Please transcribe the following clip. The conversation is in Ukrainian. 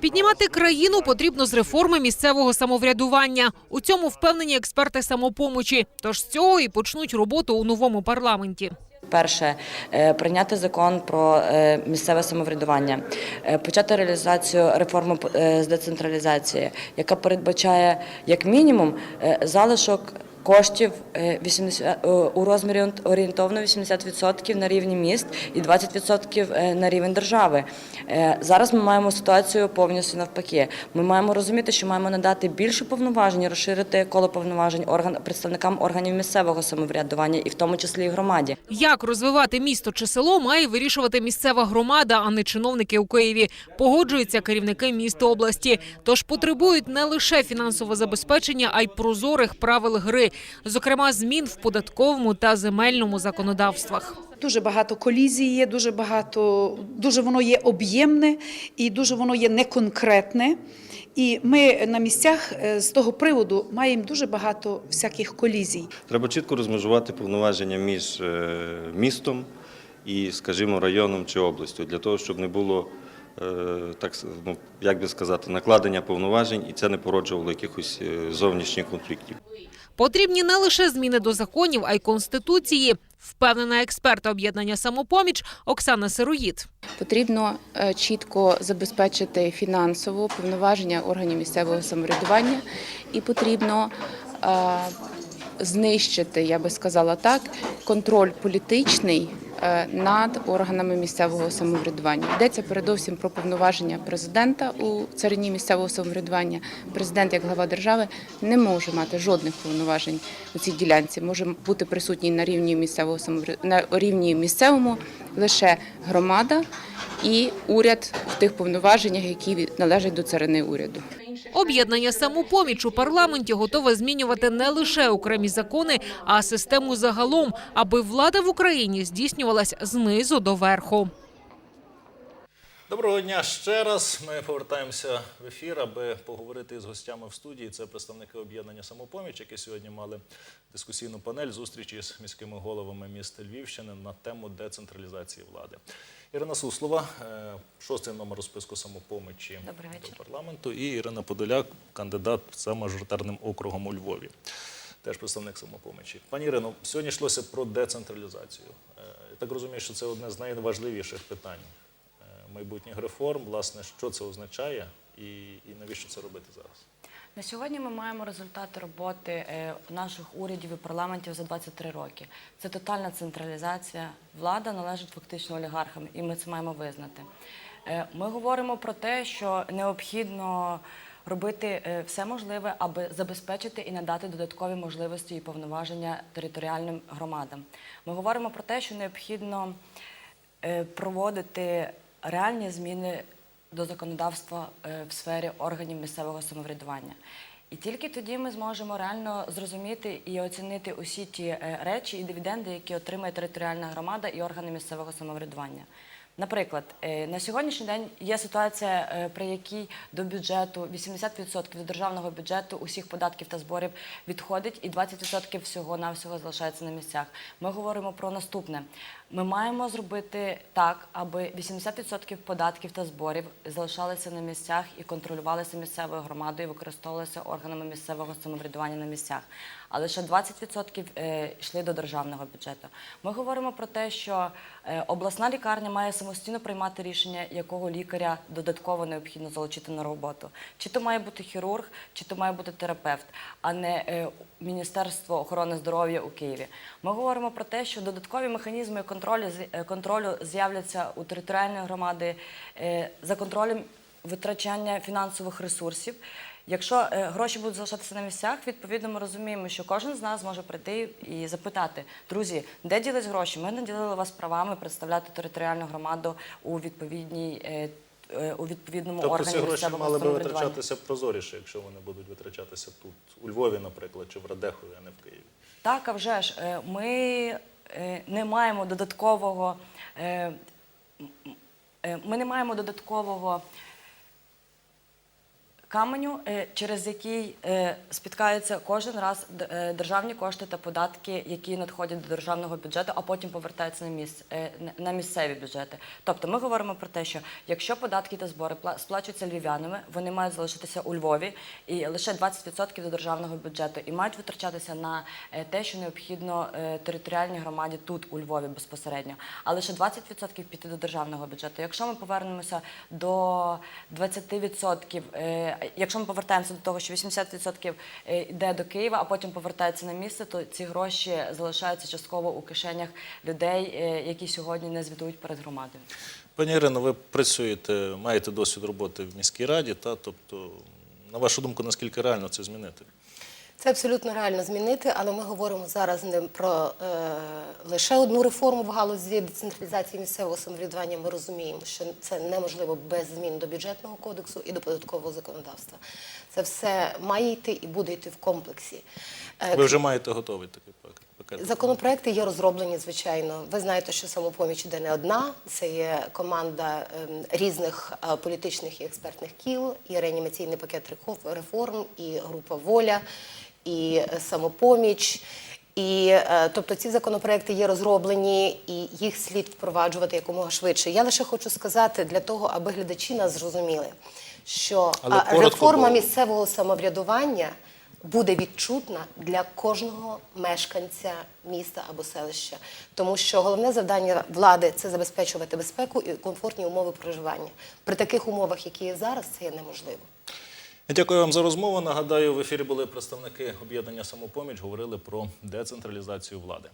Піднімати країну потрібно з реформи місцевого самоврядування. У цьому впевнені експерти самопомочі. Тож з цього і почнуть роботу у новому парламенті. Перше е, прийняти закон про е, місцеве самоврядування, Е, почати реалізацію реформи з децентралізації, яка передбачає як мінімум залишок. Коштів е, 80, е, у розмірі орієнтовно 80% на рівні міст і 20% е, на рівень держави. Е, Зараз ми маємо ситуацію повністю навпаки. Ми маємо розуміти, що маємо надати більше повноважень, розширити коло повноважень орган представникам органів місцевого самоврядування, і в тому числі і громаді. Як розвивати місто чи село, має вирішувати місцева громада, а не чиновники у Києві. Погоджуються керівники міст області. Тож потребують не лише фінансового забезпечення, а й прозорих правил гри, зокрема змін в податковому та земельному законодавствах. Дуже багато колізій є, дуже багато, дуже воно є об'ємне і дуже воно є неконкретне. І ми на місцях е, з того приводу маємо дуже багато всяких колізій. Треба чітко розмежувати повноваження між е, містом і, скажімо, районом чи областю, для того, щоб не було, так с- ну, як би сказати, накладення повноважень, і це не породжувало якихось е, зовнішніх конфліктів. Потрібні не лише зміни до законів, а й конституції. Впевнена експерта об'єднання самопоміч Оксана Сироїд. Потрібно е, чітко забезпечити фінансово повноваження органів місцевого самоврядування, і потрібно е, знищити, я би сказала так, контроль політичний е, над органами місцевого самоврядування. Йдеться передовсім про повноваження президента у царині місцевого самоврядування. Президент, як глава держави, не може мати жодних повноважень у цій ділянці. Може бути присутній на рівні місцевого на рівні місцевому лише громада і уряд в тих повноваженнях, які належать до царини уряду. Об'єднання самопоміч у парламенті готове змінювати не лише окремі закони, а систему загалом, аби влада в Україні здійснювалась знизу до верху. Доброго дня ще раз. Ми повертаємося в ефір, аби поговорити з гостями в студії. Це представники об'єднання самопоміч, які сьогодні мали дискусійну панель зустрічі з міськими головами міста Львівщини на тему децентралізації влади. Ірина Суслова, е, шостий номер списку вечір. до парламенту, і Ірина Подоляк, кандидат за мажоритарним округом у Львові. Теж представник самопомочі. Пані Ірино, сьогодні йшлося про децентралізацію. Е, Я так розумію, що це одне з найважливіших питань майбутніх реформ. Власне, що це означає і, і навіщо це робити зараз? На сьогодні ми маємо результати роботи е, наших урядів і парламентів за 23 роки. Це тотальна централізація. Влада належить фактично олігархам, і ми це маємо визнати. Е, Ми говоримо про те, що необхідно робити е, все можливе, аби забезпечити і надати додаткові можливості і повноваження територіальним громадам. Ми говоримо про те, що необхідно проводити реальні зміни до законодавства е, в сфері органів місцевого самоврядування. І тільки тоді ми зможемо реально зрозуміти і оцінити усі ті е, речі і дивіденди, які отримає територіальна громада і органи місцевого самоврядування. Наприклад, е, на сьогоднішній день є ситуація, при якій до бюджету 80% до державного бюджету усіх податків та зборів відходить, і 20% всього навсього залишається на місцях. Ми говоримо про наступне: ми маємо зробити так, аби 80% податків та зборів залишалися на місцях і контролювалися місцевою громадою, використовувалися органами місцевого самоврядування на місцях. А лише 20% е, йшли до державного бюджету. Ми говоримо про те, що е, обласна лікарня має самостійно приймати рішення, якого лікаря додатково необхідно залучити на роботу. Чи то має бути хірург, чи то має бути терапевт, а не е, Міністерство охорони здоров'я у Києві. Ми говоримо про те, що додаткові механізми контролю е, контролю з'являться у територіальної громади е, за контролем витрачання фінансових ресурсів. Якщо е, гроші будуть залишатися на місцях, відповідно ми розуміємо, що кожен з нас може прийти і запитати: друзі, де ділись гроші? Ми наділили вас правами представляти територіальну громаду у відповідній. У відповідному Тобто органі ці гроші мали би витрачатися прозоріше, якщо вони будуть витрачатися тут, у Львові, наприклад, чи в Радехові, а не в Києві. Так, а вже ж ми не маємо додаткового. е, е, Ми не маємо додаткового каменю, е, через який е, спіткаються кожен раз е, державні кошти та податки, які надходять до державного бюджету, а потім повертаються на місць місцеві бюджети. Тобто, ми говоримо про те, що якщо податки та збори пла- сплачуються львів'янами, вони мають залишитися у Львові і лише 20% до державного бюджету, і мають витрачатися на те, що необхідно територіальній громаді тут у Львові безпосередньо, а лише 20% піти до державного бюджету. Якщо ми повернемося до 20%, е, якщо ми повертаємося до того, що 80% е, йде до Києва, а потім повертається на місце, то ці гроші залишаються частково у кишенях людей, е, які сьогодні не звітують перед громадою. Пані Ірино, ви працюєте, маєте досвід роботи в міській раді, та тобто, на вашу думку, наскільки реально це змінити? Це абсолютно реально змінити, але ми говоримо зараз не про е, лише одну реформу в галузі децентралізації місцевого самоврядування. Ми розуміємо, що це неможливо без змін до бюджетного кодексу і до податкового законодавства. Це все має йти і буде йти в комплексі. Е, Ви вже маєте готовий такий пакет? Законопроекти є розроблені, звичайно. Ви знаєте, що самопоміч іде не одна. Це є команда ем, різних е, політичних і експертних кіл, і реанімаційний пакет реформ, і група воля, і е, самопоміч. І е, тобто ці законопроекти є розроблені, і їх слід впроваджувати якомога швидше. Я лише хочу сказати для того, аби глядачі нас зрозуміли, що Але реформа місцевого самоврядування буде відчутна для кожного мешканця міста або селища, тому що головне завдання влади це забезпечувати безпеку і комфортні умови проживання. При таких умовах, які є зараз, це є неможливо. Дякую вам за розмову. Нагадаю, в ефірі були представники об'єднання самопоміч, говорили про децентралізацію влади.